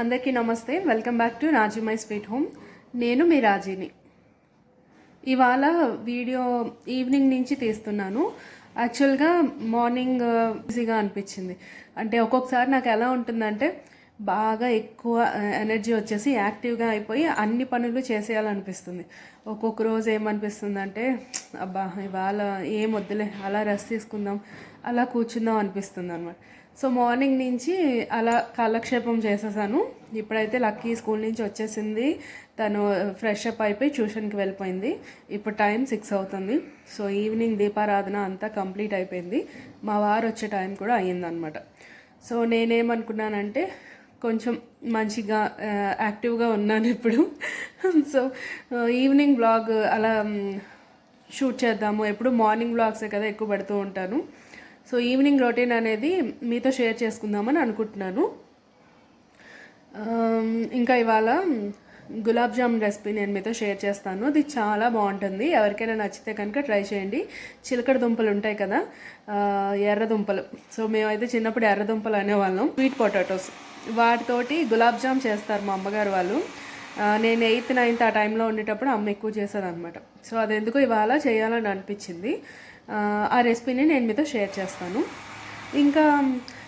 అందరికీ నమస్తే. Welcome back to Raji my sweet home నేను మీ రాజీని. ఇవాళ వీడియో ఈవినింగ్ నుంచి తీస్తున్నాను. యాక్చువల్గా మార్నింగ్ బిజీగా అనిపించింది. అంటే ఒక్కొక్కసారి నాకు ఎలా ఉంటుందంటే బాగా ఎక్కువ uh, ఎనర్జీ వచ్చేసి యాక్టివ్గా అయిపోయి అన్ని పనులు చేసేయాలనిపిస్తుంది. ఒక్కొక్క రోజు ఏమనిపిస్తుంది అంటే అబ్బా ఇవాళ ఏం వద్దులే అలా రెస్ట్ తీసుకుందాం అలా కూర్చుందాం అనిపిస్తుంది అనమాట సో మార్నింగ్ నుంచి అలా కాలక్షేపం చేసేసాను. ఇప్పుడైతే లక్కీ స్కూల్ నుంచి వచ్చేసింది. తను ఫ్రెష్ అప్ అయిపోయి ట్యూషన్కి వెళ్ళిపోయింది. ఇప్పుడు టైం సిక్స్ అవుతుంది. సో ఈవినింగ్ దీపారాధన అంతా కంప్లీట్ అయిపోయింది. మా వారు వచ్చే టైం కూడా అయ్యిందనమాట సో నేనేమనుకున్నానంటే కొంచెం మంచిగా యాక్టివ్గా ఉన్నాను ఇప్పుడు. సో ఈవినింగ్ బ్లాగ్ అలా షూట్ చేద్దాము. ఎప్పుడు మార్నింగ్ బ్లాగ్సే కదా ఎక్కువ పెడుతూ ఉంటాను. సో ఈవినింగ్ రొటీన్ అనేది మీతో షేర్ చేసుకుందామని అనుకుంటున్నాను. ఇంకా ఇవాళ గులాబ్ జామ్ రెసిపీ నేను మీతో షేర్ చేస్తాను. అది చాలా బాగుంటుంది. ఎవరికైనా నచ్చితే కనుక ట్రై చేయండి. చిలకడ దుంపలు ఉంటాయి కదా ఎర్రదుంపలు ఎర్ర దుంపలు. సో మేమైతే చిన్నప్పుడు ఎర్ర దుంపలు అనేవాళ్ళం. స్వీట్ పొటాటోస్ వాటితోటి గులాబ్ జామ్ చేస్తారు మా అమ్మగారు వాళ్ళు. నేను ఎయిత్ నైన్త్ ఆ టైంలో ఉండేటప్పుడు అమ్మ ఎక్కువ చేసేదన్నమాట. సో అది ఎందుకు ఇవాళ చేయాలని అనిపించింది. ఆ, రెసిపీని నేను మీతో షేర్ చేస్తాను. ఇంకా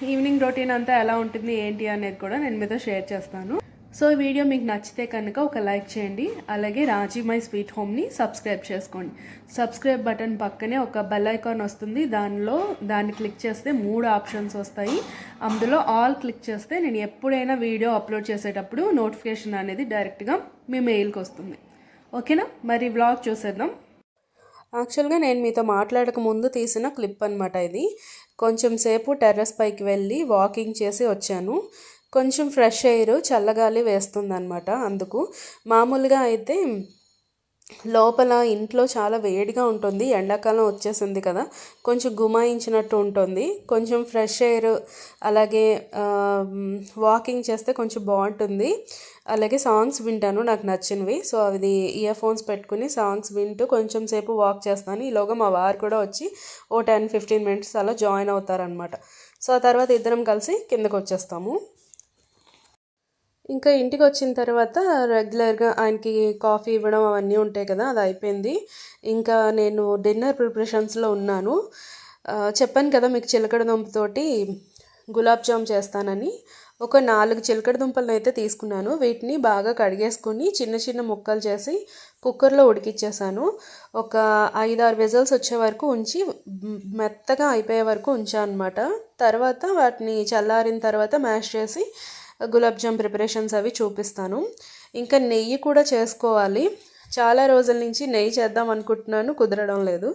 ఈవినింగ్ రొటీన్ అంతా ఎలా ఉంటుంది ఏంటి అనేది కూడా నేను మీతో షేర్ చేస్తాను. సో ఈ వీడియో మీకు నచ్చితే కనుక ఒక లైక్ చేయండి. అలాగే రాజీ మై స్వీట్ హోమ్ని సబ్స్క్రైబ్ చేసుకోండి. సబ్స్క్రైబ్ బటన్ పక్కనే ఒక బెల్ ఐకాన్ వస్తుంది. దానిలో దాన్ని క్లిక్ చేస్తే మూడు ఆప్షన్స్ వస్తాయి. అందులో ఆల్ క్లిక్ చేస్తే నేను ఎప్పుడైనా వీడియో అప్లోడ్ చేసేటప్పుడు నోటిఫికేషన్ అనేది డైరెక్ట్గా మీ మెయిల్కి వస్తుంది. ఓకేనా? మరి వ్లాగ్ చూసేద్దాం. యాక్చువల్గా నేను మీతో మాట్లాడక ముందు తీసిన క్లిప్ అనమాట ఇది. కొంచెం సేపు టెర్రస్ పైకి వెళ్ళి వాకింగ్ చేసి వచ్చాను. కొంచెం ఫ్రెష్ ఎయిర్ చల్లగాలి వేస్తుందన్నమాట అందుకు. మామూలుగా అయితే లోపల ఇంట్లో చాలా వేడిగా ఉంటుంది. ఎండాకాలం వచ్చేసింది కదా. కొంచెం గుమాయించినట్టు ఉంటుంది. కొంచెం ఫ్రెష్ ఎయిర్ అలాగే వాకింగ్ చేస్తే కొంచెం బాగుంటుంది. అలాగే సాంగ్స్ వింటాను నాకు నచ్చినవి. సో అది ఇయర్ ఫోన్స్ పెట్టుకుని సాంగ్స్ వింటూ కొంచెం సేపు వాక్ చేస్తాను. ఈలోగా మా వారు కూడా వచ్చి ఓ టెన్ ఫిఫ్టీన్ మినిట్స్ అలా జాయిన్ అవుతారనమాట సో ఆ తర్వాత ఇద్దరం కలిసి కిందకు వచ్చేస్తాము ఇంకా ఇంటికి వచ్చిన తర్వాత రెగ్యులర్గా ఆయనకి కాఫీ ఇవ్వడం అవన్నీ ఉంటాయి కదా అది అయిపోయింది. ఇంకా నేను డిన్నర్ ప్రిపరేషన్స్లో ఉన్నాను. చెప్పాను కదా మీకు చిలకడ దుంపతోటి గులాబ్ జామ్ చేస్తానని. ఒక నాలుగు చిలకడ దుంపలను అయితే తీసుకున్నాను. వీటిని బాగా కడిగేసుకుని చిన్న చిన్న ముక్కలు చేసి కుక్కర్లో ఉడికిచ్చేసాను. ఒక ఐదారు విజల్స్ వచ్చే వరకు ఉంచి మెత్తగా అయిపోయే వరకు ఉంచాను అనమాట తర్వాత వాటిని చల్లారిన తర్వాత మ్యాష్ చేసి గులాబ్ జామ్ ప్రిపరేషన్స్ అవి చూపిస్తాను. ఇంకా నెయ్యి కూడా చేసుకోవాలి. చాలా రోజుల నుంచి నెయ్యి చేద్దాం అనుకుంటున్నాను కుదరడం లేదు.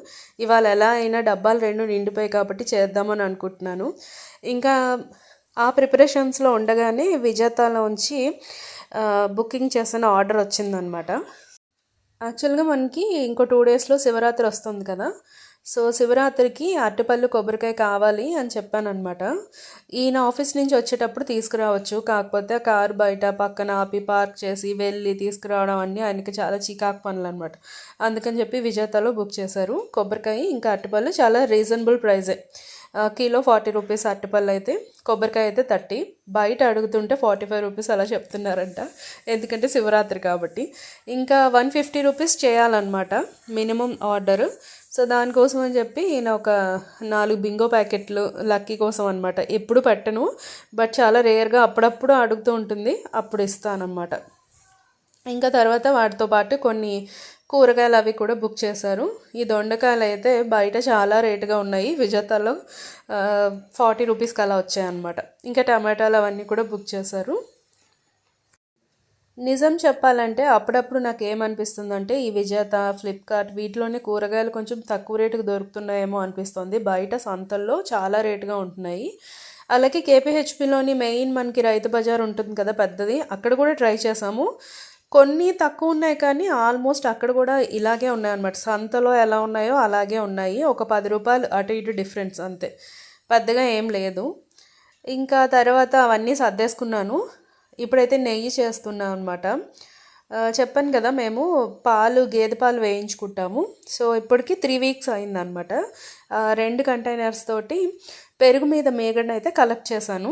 ఇవాళ ఎలా అయినా డబ్బాలు రెండు నిండిపోయాయి కాబట్టి చేద్దామని అనుకుంటున్నాను. ఇంకా ఆ ప్రిపరేషన్స్లో ఉండగానే విజేతలోంచి బుకింగ్ చేసిన ఆర్డర్ వచ్చిందనమాట యాక్చువల్గా మనకి ఇంకో టూ డేస్లో శివరాత్రి వస్తుంది కదా. సో శివరాత్రికి అరటిపళ్ళు కొబ్బరికాయ కావాలి అని చెప్పాను అనమాట ఈయన ఆఫీస్ నుంచి వచ్చేటప్పుడు తీసుకురావచ్చు. కాకపోతే కార్ బయట పక్కన ఆపి పార్క్ చేసి వెళ్ళి తీసుకురావడం అన్నీ ఆయనకి చాలా చికాకు పనులు అనమాట అందుకని చెప్పి విజేతలో బుక్ చేశారు. కొబ్బరికాయ ఇంకా అరటిపళ్ళు చాలా రీజనబుల్ ప్రైజే. కిలో ఫార్టీ రూపీస్ అరటిపళ్ళు అయితే కొబ్బరికాయ అయితే థర్టీ. బయట అడుగుతుంటే ఫార్టీ ఫైవ్ రూపీస్ అలా చెప్తున్నారంట. ఎందుకంటే శివరాత్రి కాబట్టి. ఇంకా వన్ ఫిఫ్టీ రూపీస్ చేయాలన్నమాట మినిమం ఆర్డర్. సో దానికోసం అని చెప్పి నేను ఒక నాలుగు బింగో ప్యాకెట్లు లక్కీ కోసం అనమాట ఎప్పుడు పెట్టను బట్ చాలా రేర్గా అప్పుడప్పుడు అడుగుతూ ఉంటుంది అప్పుడు ఇస్తానమాట ఇంకా తర్వాత వాటితో పాటు కొన్ని కూరగాయలు అవి కూడా బుక్ చేశారు. ఈ దొండకాయలు అయితే బయట చాలా రేటుగా ఉన్నాయి. విజేతలో ఫార్టీ రూపీస్కి అలా వచ్చాయన్నమాట. ఇంకా టమాటాలు అవన్నీ కూడా బుక్ చేశారు. నిజం చెప్పాలంటే అప్పుడప్పుడు నాకు ఏమనిపిస్తుందంటే ఈ విజేత ఫ్లిప్కార్ట్ వీటిలోనే కూరగాయలు కొంచెం తక్కువ రేటుకు దొరుకుతున్నాయేమో అనిపిస్తుంది. బయట సంతల్లో చాలా రేటుగా ఉంటున్నాయి. అలాగే కేపీహెచ్పిలోని మెయిన్ మనకి రైతు బజార్ ఉంటుంది కదా పెద్దది. అక్కడ కూడా ట్రై చేసాము కొన్ని తక్కువ ఉన్నాయి కానీ ఆల్మోస్ట్ అక్కడ కూడా ఇలాగే ఉన్నాయి అన్నమాట సంతలో ఎలా ఉన్నాయో అలాగే ఉన్నాయి. ఒక పది రూపాయలు అటు ఇటు డిఫరెన్స్ అంతే. పెద్దగా ఏం లేదు. ఇంకా తర్వాత అవన్నీ సర్దేసుకున్నాను. ఇప్పుడైతే నెయ్యి చేస్తున్నాం అనమాట చెప్పాను కదా మేము పాలు గేదె పాలు వేయించుకుంటాము. సో ఇప్పటికి త్రీ వీక్స్ అయిందనమాట రెండు కంటైనర్స్ తోటి పెరుగు మీద మేగడని అయితే కలెక్ట్ చేశాను.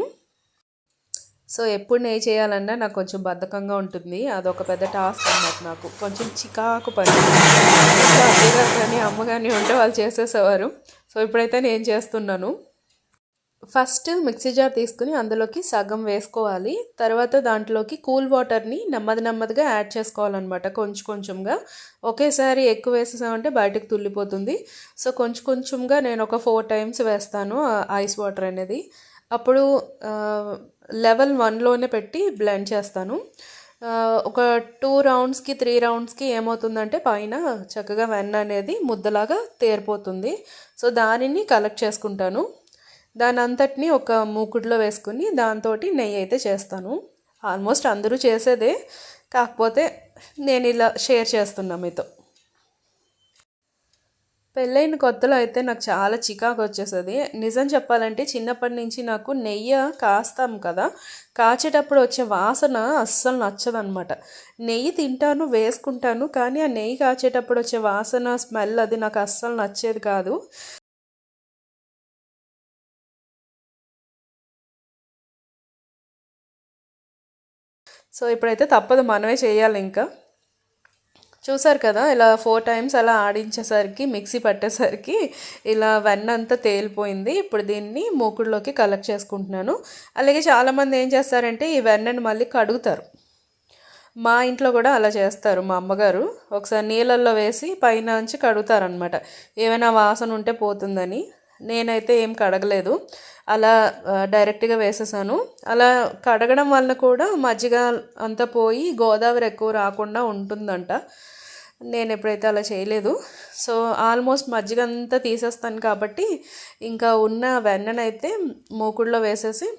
సో ఎప్పుడు నెయ్యి చేయాలన్నా నాకు కొంచెం బద్ధకంగా ఉంటుంది. అదొక పెద్ద టాస్క్ అన్నమాట నాకు. కొంచెం చికాకు పని కానీ అమ్మ కానీ ఉంటే వాళ్ళు చేసేసేవారు. సో ఇప్పుడైతే నేను చేస్తున్నాను. ఫస్ట్ మిక్సీ జార్ తీసుకుని అందులోకి సగం వేసుకోవాలి. తర్వాత దాంట్లోకి కూల్ వాటర్ని నెమ్మది నెమ్మదిగా యాడ్ చేసుకోవాలన్నమాట కొంచెం కొంచెంగా. ఒకేసారి ఎక్కువ వేసేసామంటే బయటకు తుల్లిపోతుంది. సో కొంచెం కొంచెంగా నేను ఒక ఫోర్ టైమ్స్ వేస్తాను ఐస్ వాటర్ అనేది. అప్పుడు లెవెల్ వన్లోనే పెట్టి బ్లెండ్ చేస్తాను. ఒక టూ రౌండ్స్కి త్రీ రౌండ్స్కి ఏమవుతుందంటే పైన చక్కగా వెన్న అనేది ముద్దలాగా తేరిపోతుంది. సో దానిని కలెక్ట్ చేసుకుంటాను. దాని అంతటిని ఒక మూకుడులో వేసుకుని దాంతో నెయ్యి అయితే చేస్తాను. ఆల్మోస్ట్ అందరూ చేసేదే. కాకపోతే నేను ఇలా షేర్ చేస్తున్నా మీతో. పెళ్ళైన కొత్తలో అయితే నాకు చాలా చికాకు వచ్చేసేది. నిజం చెప్పాలంటే చిన్నప్పటి నుంచి నాకు నెయ్యి కాస్తాం కదా. కాచేటప్పుడు వచ్చే వాసన అస్సలు నచ్చదనమాట. నెయ్యి తింటాను వేసుకుంటాను కానీ ఆ నెయ్యి కాచేటప్పుడు వచ్చే వాసన స్మెల్ అది నాకు అస్సలు నచ్చేది కాదు. సో ఇప్పుడైతే తప్పదు మనమే చేయాలి ఇంకా. చూసారు కదా ఇలా ఫోర్ టైమ్స్ అలా ఆడించేసరికి మిక్సీ పట్టేసరికి ఇలా వెన్న అంతా తేలిపోయింది. ఇప్పుడు దీన్ని మూకుడులోకి కలెక్ట్ చేసుకుంటున్నాను. అలాగే చాలామంది ఏం చేస్తారంటే ఈ వెన్నను మళ్ళీ కడుగుతారు. మా ఇంట్లో కూడా అలా చేస్తారు మా అమ్మగారు. ఒకసారి నీళ్ళల్లో వేసి పైన నుంచి కడుగుతారనమాట ఏమైనా వాసన ఉంటే పోతుందని. నేనైతే ఏం కడగలేదు. అలా డైరెక్ట్గా వేసేసాను. అలా కడగడం వల్ల కూడా మజ్జిగ అంతా పోయి గోదావరి ఎక్కువ రాకుండా ఉంటుందంట. నేను ఎప్పుడైతే అలా చేయలేదు. సో ఆల్మోస్ట్ మజ్జిగ అంతా తీసేస్తాను కాబట్టి ఇంకా ఉన్న వెన్ననైతే మూకుడులో వేసేసి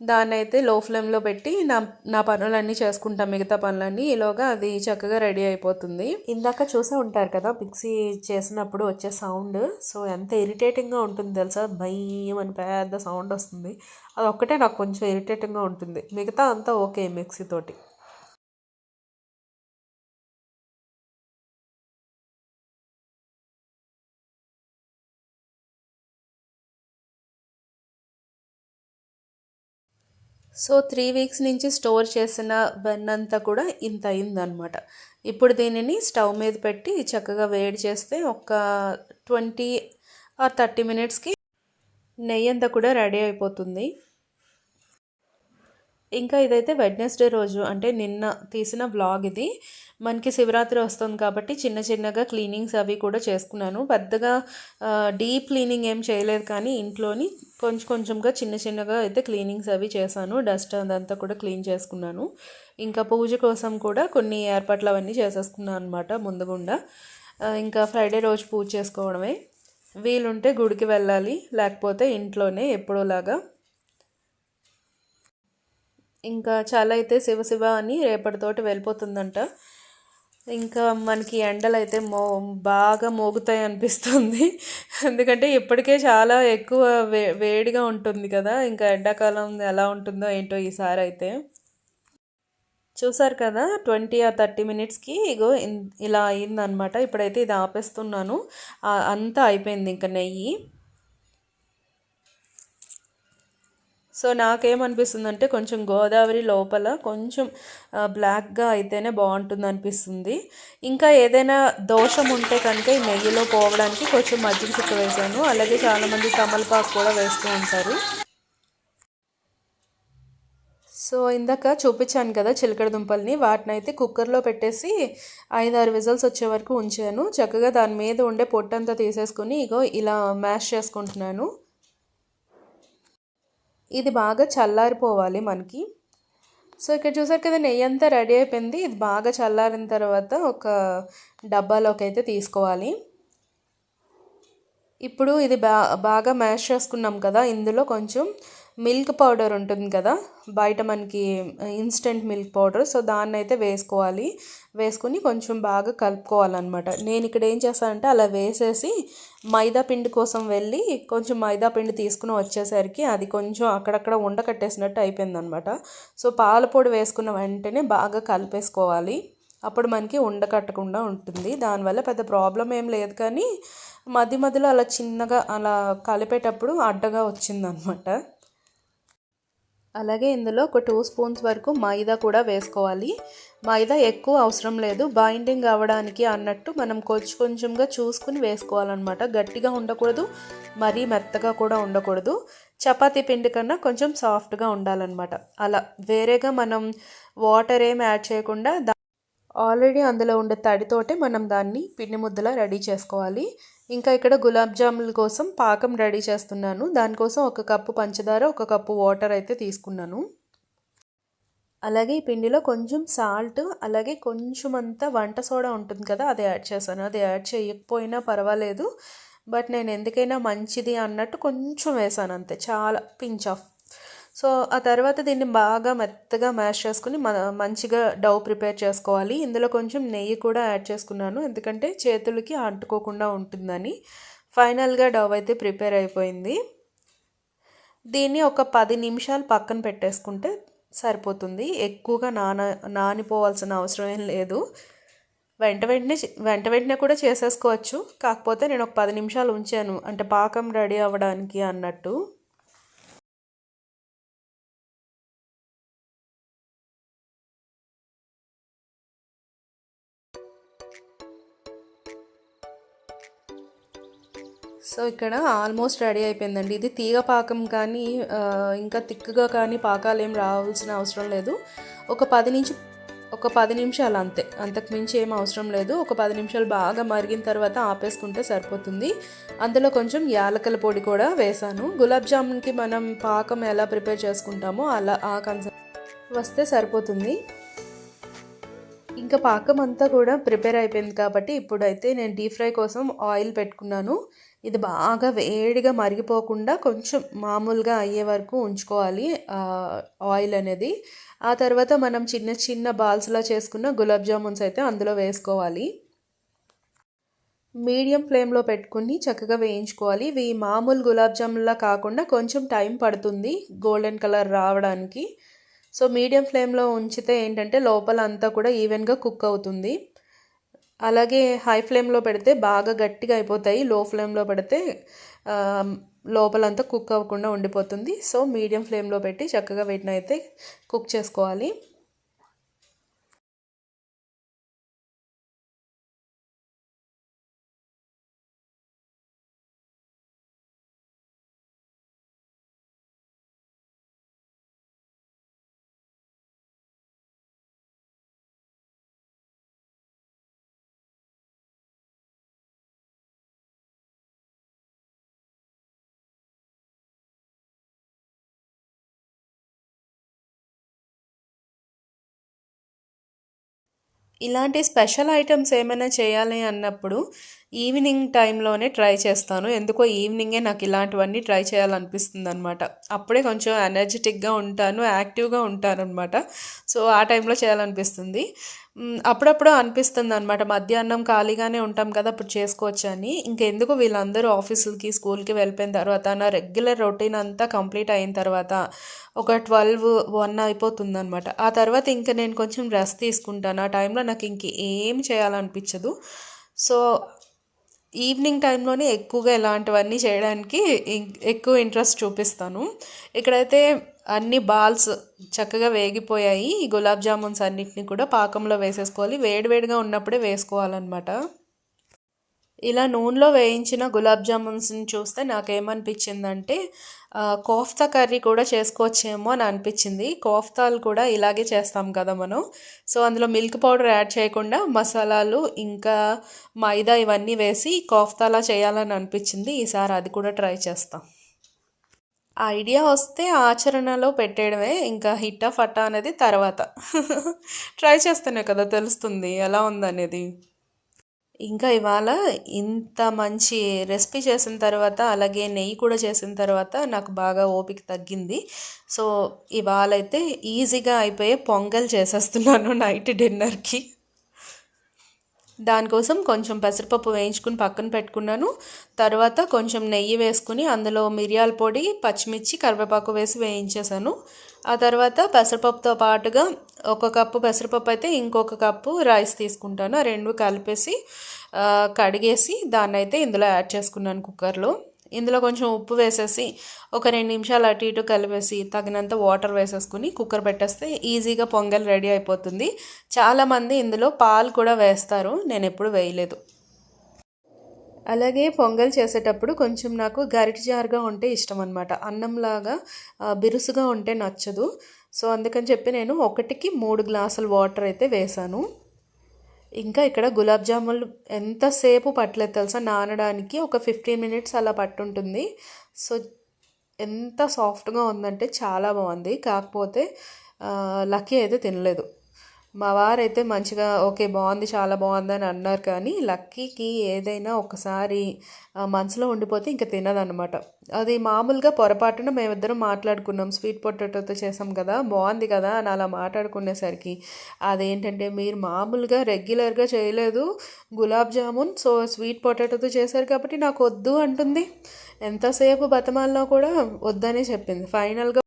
దాన్ని అయితే లో ఫ్లేమ్లో పెట్టి నా నా పనులన్నీ చేసుకుంటాం మిగతా పనులన్నీ. ఈలోగా అది చక్కగా రెడీ అయిపోతుంది. ఇందాక చూసే ఉంటారు కదా మిక్సీ చేసినప్పుడు వచ్చే సౌండ్. సో ఎంత ఇరిటేటింగ్గా ఉంటుంది తెలుసా? భయం అని పెద్ద సౌండ్ వస్తుంది. అది ఒక్కటే నాకు కొంచెం ఇరిటేటింగ్గా ఉంటుంది. మిగతా అంతా ఓకే మిక్సీ తోటి. సో త్రీ వీక్స్ నుంచి స్టోర్ చేసిన బెన్ అంతా కూడా ఇంత అయిందనమాట ఇప్పుడు దీనిని స్టవ్ మీద పెట్టి చక్కగా వేడి చేస్తే ఒక ట్వంటీ ఆర్ థర్టీ మినిట్స్కి నెయ్యి అంతా కూడా రెడీ అయిపోతుంది. ఇంకా ఇదైతే వెడ్నెస్డే రోజు. అంటే నిన్న తీసిన వ్లాగ్ ఇది. మనకి శివరాత్రి వస్తుంది కాబట్టి చిన్న చిన్నగా క్లీనింగ్స్ అవి కూడా చేసుకున్నాను. పెద్దగా డీప్ క్లీనింగ్ ఏం చేయలేదు కానీ ఇంట్లోని కొంచెం కొంచెంగా చిన్న చిన్నగా అయితే క్లీనింగ్స్ అవి చేశాను. డస్ట్ అదంతా కూడా క్లీన్ చేసుకున్నాను. ఇంకా పూజ కోసం కూడా కొన్ని ఏర్పాట్లు అవన్నీ చేసేసుకున్నాను అనమాట ముందుగుండా. ఇంకా ఫ్రైడే రోజు పూజ చేసుకోవడమే. వీలుంటే గుడికి వెళ్ళాలి లేకపోతే ఇంట్లోనే ఎప్పుడోలాగా ఇంకా చాలా అయితే శివ శివ అని రేపటితోటి వెళ్ళిపోతుందంట. ఇంకా మనకి ఎండలు అయితే మో బాగా మోగుతాయి అనిపిస్తుంది. ఎందుకంటే ఇప్పటికే చాలా ఎక్కువ వే వేడిగా ఉంటుంది కదా. ఇంకా ఎండాకాలం ఎలా ఉంటుందో ఏంటో ఈసారి అయితే. చూసారు కదా ట్వంటీ ఆర్ థర్టీ మినిట్స్కి ఇగో ఇలా అయిందనమాట. ఇప్పుడైతే ఇది ఆపేస్తున్నాను. అంతా అయిపోయింది ఇంకా నెయ్యి. సో నాకేమనిపిస్తుంది అంటే కొంచెం గోదావరి లోపల కొంచెం బ్లాక్గా అయితేనే బాగుంటుంది అనిపిస్తుంది ఇంకా ఏదైనా దోషం ఉంటే కనుక ఈ నెయ్యిలో పోవడానికి కొంచెం మజ్జిగ చుక్క వేసాను అలాగే చాలామంది తమలపాకు కూడా వేస్తూ ఉంటారు. సో ఇందాక చూపించాను కదా చిలకడ దుంపల్ని. వాటిని అయితే కుక్కర్లో పెట్టేసి ఐదారు విజల్స్ వచ్చే వరకు ఉంచాను. చక్కగా దాని మీద ఉండే పొట్టంతా తీసేసుకుని ఇగో ఇలా మ్యాష్ చేసుకుంటున్నాను. ఇది బాగా చల్లారిపోవాలి మనకి. సో ఇక్కడ చూసారు కదా నెయ్యి అంతా రెడీ అయిపోయింది. ఇది బాగా చల్లారిన తర్వాత ఒక డబ్బాలోకి అయితే తీసుకోవాలి. ఇప్పుడు ఇది బా బాగా మ్యాష్ చేసుకున్నాం కదా ఇందులో కొంచెం మిల్క్ పౌడర్ ఉంటుంది కదా బయట మనకి ఇన్స్టెంట్ మిల్క్ పౌడర్ సో దాన్ని అయితే వేసుకోవాలి. వేసుకుని కొంచెం బాగా కలుపుకోవాలన్నమాట. నేను ఇక్కడ ఏం చేస్తానంటే అలా వేసేసి మైదా పిండి కోసం వెళ్ళి కొంచెం మైదా పిండి తీసుకుని వచ్చేసరికి అది కొంచెం అక్కడక్కడ ఉండకట్టేసినట్టు అయిపోయిందనమాట సో పాల పొడి వేసుకున్న వెంటనే బాగా కలిపేసుకోవాలి. అప్పుడు మనకి ఉండకట్టకుండా ఉంటుంది. దానివల్ల పెద్ద ప్రాబ్లం ఏం లేదు కానీ మధ్య మధ్యలో అలా చిన్నగా అలా కలిపేటప్పుడు అడ్డగా వచ్చిందనమాట అలాగే ఇందులో ఒక టూ స్పూన్స్ వరకు మైదా కూడా వేసుకోవాలి. మైదా ఎక్కువ అవసరం లేదు. బైండింగ్ అవ్వడానికి అన్నట్టు మనం కొంచెం కొంచెంగా చూసుకుని వేసుకోవాలన్నమాట. గట్టిగా ఉండకూడదు మరీ మెత్తగా కూడా ఉండకూడదు. చపాతీ పిండి కన్నా కొంచెం సాఫ్ట్గా ఉండాలన్నమాట. అలా వేరేగా మనం వాటర్ ఏం యాడ్ చేయకుండా ఆల్రెడీ అందులో ఉండే తడితోటే మనం దాన్ని పిండి ముద్దలా రెడీ చేసుకోవాలి. ఇంకా ఇక్కడ గులాబ్ జాముల కోసం పాకం రెడీ చేస్తున్నాను. దానికోసం ఒక కప్పు పంచదార ఒక కప్పు వాటర్ అయితే తీసుకున్నాను. అలాగే ఈ పిండిలో కొంచెం సాల్ట్ అలాగే కొంచెం అంతా వంట సోడా ఉంటుంది కదా అది యాడ్ చేశాను. అది యాడ్ చేయకపోయినా పర్వాలేదు. బట్ నేను ఎందుకైనా మంచిది అన్నట్టు కొంచెం వేసాను అంతే. చాలా పించ్ ఆఫ్. సో ఆ తర్వాత దీన్ని బాగా మెత్తగా మ్యాష్ చేసుకుని మంచిగా డౌ ప్రిపేర్ చేసుకోవాలి. ఇందులో కొంచెం నెయ్యి కూడా యాడ్ చేసుకున్నాను. ఎందుకంటే చేతులకి అంటుకోకుండా ఉంటుందని. ఫైనల్గా డవ్ అయితే ప్రిపేర్ అయిపోయింది. దీన్ని ఒక పది నిమిషాలు పక్కన పెట్టేసుకుంటే సరిపోతుంది. ఎక్కువగా నాన నానిపోవాల్సిన అవసరం ఏం లేదు. వెంట వెంటనే వెంట వెంటనే కూడా చేసేసుకోవచ్చు. కాకపోతే నేను ఒక పది నిమిషాలు ఉంచాను. అంటే పాకం రెడీ అవ్వడానికి అన్నట్టు. సో ఇక్కడ ఆల్మోస్ట్ రెడీ అయిపోయిందండి. ఇది తీగ పాకం కానీ ఇంకా తిక్కుగా కానీ పాకాలు ఏం రావాల్సిన అవసరం లేదు. ఒక పది నుంచి ఒక పది నిమిషాలు అంతే. అంతకు మించి ఏం అవసరం లేదు. ఒక పది నిమిషాలు బాగా మరిగిన తర్వాత ఆపేసుకుంటే సరిపోతుంది. అందులో కొంచెం యాలకల పొడి కూడా వేసాను గులాబ్ జామున్కి మనం పాకం ఎలా ప్రిపేర్ చేసుకుంటామో అలా ఆ కన్సెప్ట్ వస్తే సరిపోతుంది. ఇంకా పాకం అంతా కూడా ప్రిపేర్ అయిపోయింది కాబట్టి ఇప్పుడైతే నేను డీప్ ఫ్రై కోసం ఆయిల్ పెట్టుకున్నాను. ఇది బాగా వేడిగా మరిగిపోకుండా కొంచెం మామూలుగా అయ్యే వరకు ఉంచుకోవాలి ఆయిల్ అనేది. ఆ తర్వాత మనం చిన్న చిన్న బాల్స్లా చేసుకున్న గులాబ్ జామున్స్ అయితే అందులో వేసుకోవాలి. మీడియం ఫ్లేమ్లో పెట్టుకుని చక్కగా వేయించుకోవాలి. ఇవి మామూలు గులాబ్ జామున్లా కాకుండా కొంచెం టైం పడుతుంది గోల్డెన్ కలర్ రావడానికి. సో మీడియం ఫ్లేమ్లో ఉంచితే ఏంటంటే లోపల అంతా కూడా ఈవెన్గా కుక్ అవుతుంది. అలాగే హై ఫ్లేమ్లో పెడితే బాగా గట్టిగా అయిపోతాయి. లో ఫ్లేమ్లో పెడితే లోపలంతా కుక్ అవ్వకుండా ఉండిపోతుంది. సో మీడియం ఫ్లేమ్లో పెట్టి చక్కగా వీటిని అయితే కుక్ చేసుకోవాలి. ఇలాంటి స్పెషల్ ఐటమ్స్ ఏమైనా చేయాలి అన్నప్పుడు ఈవినింగ్ టైంలోనే ట్రై చేస్తాను. ఎందుకో ఈవినింగే నాకు ఇలాంటివన్నీ ట్రై చేయాలనిపిస్తుంది అనమాట అప్పుడే కొంచెం ఎనర్జెటిక్గా ఉంటాను యాక్టివ్గా ఉంటాను అనమాట సో ఆ టైంలో చేయాలనిపిస్తుంది. అప్పుడప్పుడు అనిపిస్తుంది అనమాట మధ్యాహ్నం ఖాళీగానే ఉంటాం కదా అప్పుడు చేసుకోవచ్చు అని. ఇంకెందుకు వీళ్ళందరూ ఆఫీసులకి స్కూల్కి వెళ్ళిపోయిన తర్వాత నా రెగ్యులర్ రొటీన్ అంతా కంప్లీట్ అయిన తర్వాత ఒక ట్వెల్వ్ వన్ అయిపోతుంది అనమాట ఆ తర్వాత ఇంకా నేను కొంచెం రెస్ట్ తీసుకుంటాను. ఆ టైంలో నాకు ఇంక ఏం చేయాలనిపించదు. సో ఈవినింగ్ టైంలోనే ఎక్కువగా ఇలాంటివన్నీ చేయడానికి ఎక్కువ ఇంట్రెస్ట్ చూపిస్తాను. ఇక్కడైతే అన్ని బాల్స్ చక్కగా వేగిపోయాయి. గులాబ్ జామున్స్ అన్నిటిని కూడా పాకంలో వేసేసుకోవాలి. వేడివేడిగా ఉన్నప్పుడే వేసుకోవాలన్నమాట. ఇలా నూనెలో వేయించిన గులాబ్ జామున్స్ని చూస్తే నాకేమనిపించిందంటే కోఫ్తా కర్రీ కూడా చేసుకోవచ్చేమో అని అనిపించింది. కోఫ్తాలు కూడా ఇలాగే చేస్తాం కదా మనం. సో అందులో మిల్క్ పౌడర్ యాడ్ చేయకుండా మసాలాలు ఇంకా మైదా ఇవన్నీ వేసి కోఫ్తాలా చేయాలని అనిపించింది. ఈసారి అది కూడా ట్రై చేస్తాం. ఐడియా వస్తే ఆచరణలో పెట్టేయడమే ఇంకా హిట్ ఆఫ్ అనేది తర్వాత. ట్రై చేస్తేనే కదా తెలుస్తుంది ఎలా ఉందనేది. ఇంకా ఇవాళ ఇంత మంచి రెసిపీ చేసిన తర్వాత అలాగే నెయ్యి కూడా చేసిన తర్వాత నాకు బాగా ఓపిక తగ్గింది. సో ఇవాళ అయితే ఈజీగా అయిపోయే పొంగల్ చేసేస్తున్నాను నైట్ డిన్నర్కి. దానికోసం కొంచెం పెసరపప్పు వేయించుకుని పక్కన పెట్టుకున్నాను. తర్వాత కొంచెం నెయ్యి వేసుకుని అందులో మిరియాల పొడి పచ్చిమిర్చి కరివేపాకు వేసి వేయించేసాను ఆ తర్వాత పెసరపప్పుతో పాటుగా ఒక కప్పు పెసరపప్పు అయితే ఇంకొక కప్పు రైస్ తీసుకుంటాను. ఆ రెండు కలిపేసి కడిగేసి దాన్ని అయితే ఇందులో యాడ్ చేసుకున్నాను కుక్కర్లో. ఇందులో కొంచెం ఉప్పు వేసేసి ఒక రెండు నిమిషాలు అటు ఇటు కలిపేసి తగినంత వాటర్ వేసేసుకుని కుక్కర్ పెట్టేస్తే ఈజీగా పొంగల్ రెడీ అయిపోతుంది. చాలామంది ఇందులో పాలు కూడా వేస్తారు. నేను ఎప్పుడు వేయలేదు. అలాగే పొంగల్ చేసేటప్పుడు కొంచెం నాకు గరిటి జారుగా ఉంటే ఇష్టం అనమాట అన్నంలాగా బిరుసుగా ఉంటే నచ్చదు. సో అందుకని చెప్పి నేను ఒకటికి మూడు గ్లాసులు వాటర్ అయితే వేసాను ఇంకా ఇక్కడ గులాబ్ జాములు ఎంతసేపు పట్టలేదు తెలుసా? నానడానికి ఒక ఫిఫ్టీన్ మినిట్స్ అలా పట్టుంటుంది. సో ఎంత సాఫ్ట్గా ఉందంటే చాలా బాగుంది. కాకపోతే లక్కీ అయితే తినలేదు. మా వారైతే మంచిగా ఓకే బాగుంది చాలా బాగుంది అని అన్నారు. కానీ లక్కీకి ఏదైనా ఒకసారి మనసులో ఉండిపోతే ఇంకా తినదనమాట అది మామూలుగా పొరపాటున మేమిద్దరం మాట్లాడుకున్నాం. స్వీట్ పొటాటోతో చేసాం కదా బాగుంది కదా అని అలా మాట్లాడుకునేసరికి అదేంటంటే మీరు మామూలుగా రెగ్యులర్గా చేయలేదు. గులాబ్ జామున్ సో స్వీట్ పొటాటోతో చేశారు కాబట్టి నాకు వద్దు అంటుంది. ఎంతసేపు బతమాల్లో కూడా వద్దనే చెప్పింది. ఫైనల్గా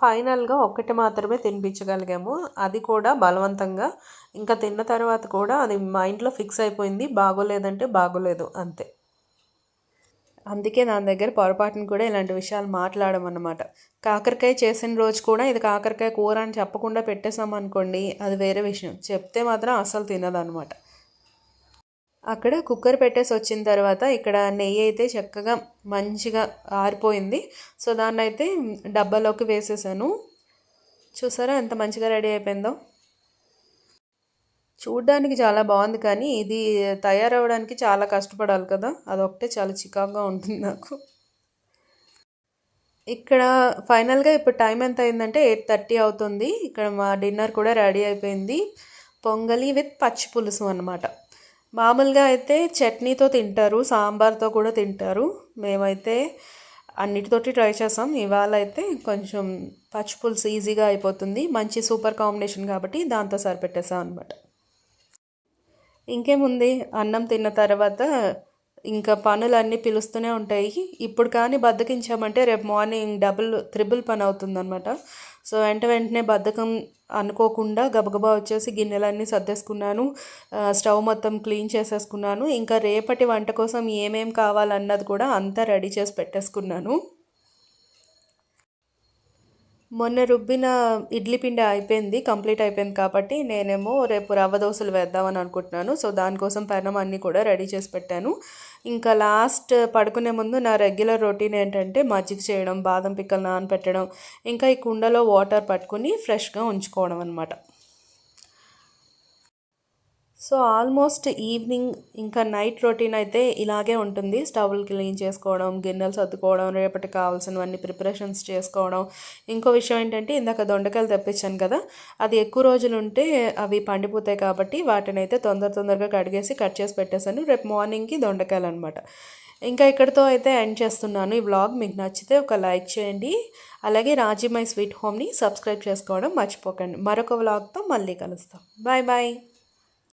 ఫైనల్గా ఒక్కటి మాత్రమే తినిపించగలిగాము. అది కూడా బలవంతంగా. ఇంకా తిన్న తర్వాత కూడా అది మైండ్లో ఫిక్స్ అయిపోయింది. బాగోలేదంటే బాగోలేదు. అంతే. అందుకే నా దగ్గర పొరపాటును కూడా ఇలాంటి విషయాలు మాట్లాడమన్నమాట. కాకరకాయ చేసిన రోజు కూడా ఇది కాకరకాయ కూర అని చెప్పకుండా పెట్టేసాం అనుకోండి అది వేరే విషయం. చెప్తే మాత్రం అసలు తినదనమాట అక్కడ కుక్కర్ పెట్టేసి వచ్చిన తర్వాత ఇక్కడ నెయ్యి అయితే చక్కగా మంచిగా ఆరిపోయింది. సో దాన్ని అయితే డబ్బాలోకి వేసేసాను. చూసారా ఎంత మంచిగా రెడీ అయిపోయిందో? చూడ్డానికి చాలా బాగుంది కానీ ఇది తయారవడానికి చాలా కష్టపడాలి కదా. అదొకటే చాలా చికాగ్గా ఉంటుంది నాకు. ఇక్కడ ఫైనల్గా ఇప్పుడు టైం ఎంత అయిందంటే ఎయిట్ థర్టీ అవుతుంది. ఇక్కడ మా డిన్నర్ కూడా రెడీ అయిపోయింది. పొంగలి విత్ పచ్చి పులుసు అనమాట మామూలుగా అయితే చట్నీతో తింటారు సాంబార్తో కూడా తింటారు. మేమైతే అన్నిటితోటి ట్రై చేసాం. ఇవాళ అయితే కొంచెం పచ్చిపులుసు ఈజీగా అయిపోతుంది. మంచి సూపర్ కాంబినేషన్ కాబట్టి దాంతో సరిపెట్టేసాం అనమాట ఇంకేముంది? అన్నం తిన్న తర్వాత ఇంకా పనులన్నీ పిలుస్తూనే ఉంటాయి. ఇప్పుడు కానీ బద్దకించామంటే రేపు మార్నింగ్ డబుల్ త్రిబుల్ పని అవుతుందన్నమాట. సో వెంట వెంటనే బద్ధకం అనుకోకుండా గబగబా వచ్చేసి గిన్నెలన్నీ సర్దేసుకున్నాను. స్టవ్ మొత్తం క్లీన్ చేసేసుకున్నాను. ఇంకా రేపటి వంట కోసం ఏమేం కావాలన్నది కూడా అంతా రెడీ చేసి పెట్టేసుకున్నాను. మొన్న రుబ్బిన ఇడ్లీ పిండి అయిపోయింది కంప్లీట్ అయిపోయింది కాబట్టి నేనేమో రేపు రవ్వ దోశలు వేద్దామని అనుకుంటున్నాను. సో దానికోసం పెనం అన్నీ కూడా రెడీ చేసి పెట్టాను. ఇంకా లాస్ట్ పడుకునే ముందు నా రెగ్యులర్ రొటీన్ ఏంటంటే మజ్జిగ చేయడం బాదం పిక్కలు నానపెట్టడం ఇంకా ఈ కుండలో వాటర్ పట్టుకుని ఫ్రెష్గా ఉంచుకోవడం అనమాట సో ఆల్మోస్ట్ ఈవినింగ్ ఇంకా నైట్ రొటీన్ అయితే ఇలాగే ఉంటుంది. స్టవ్లు క్లీన్ చేసుకోవడం గిన్నెలు సర్దుకోవడం రేపటికి కావాల్సినవన్నీ ప్రిపరేషన్స్ చేసుకోవడం. ఇంకో విషయం ఏంటంటే ఇందాక దొండకాయలు తెప్పించాను కదా అది ఎక్కువ రోజులు ఉంటే అవి పండిపోతాయి కాబట్టి వాటిని అయితే తొందర తొందరగా కడిగేసి కట్ చేసి పెట్టేశాను. రేపు మార్నింగ్కి దొండకాయలు అనమాట ఇంకా ఇక్కడితో అయితే ఎండ్ చేస్తున్నాను. ఈ వ్లాగ్ మీకు నచ్చితే ఒక లైక్ చేయండి. అలాగే రాజీ మై స్వీట్ హోమ్ని సబ్స్క్రైబ్ చేసుకోవడం మర్చిపోకండి. మరొక వ్లాగ్తో మళ్ళీ కలుస్తాం. Bye bye.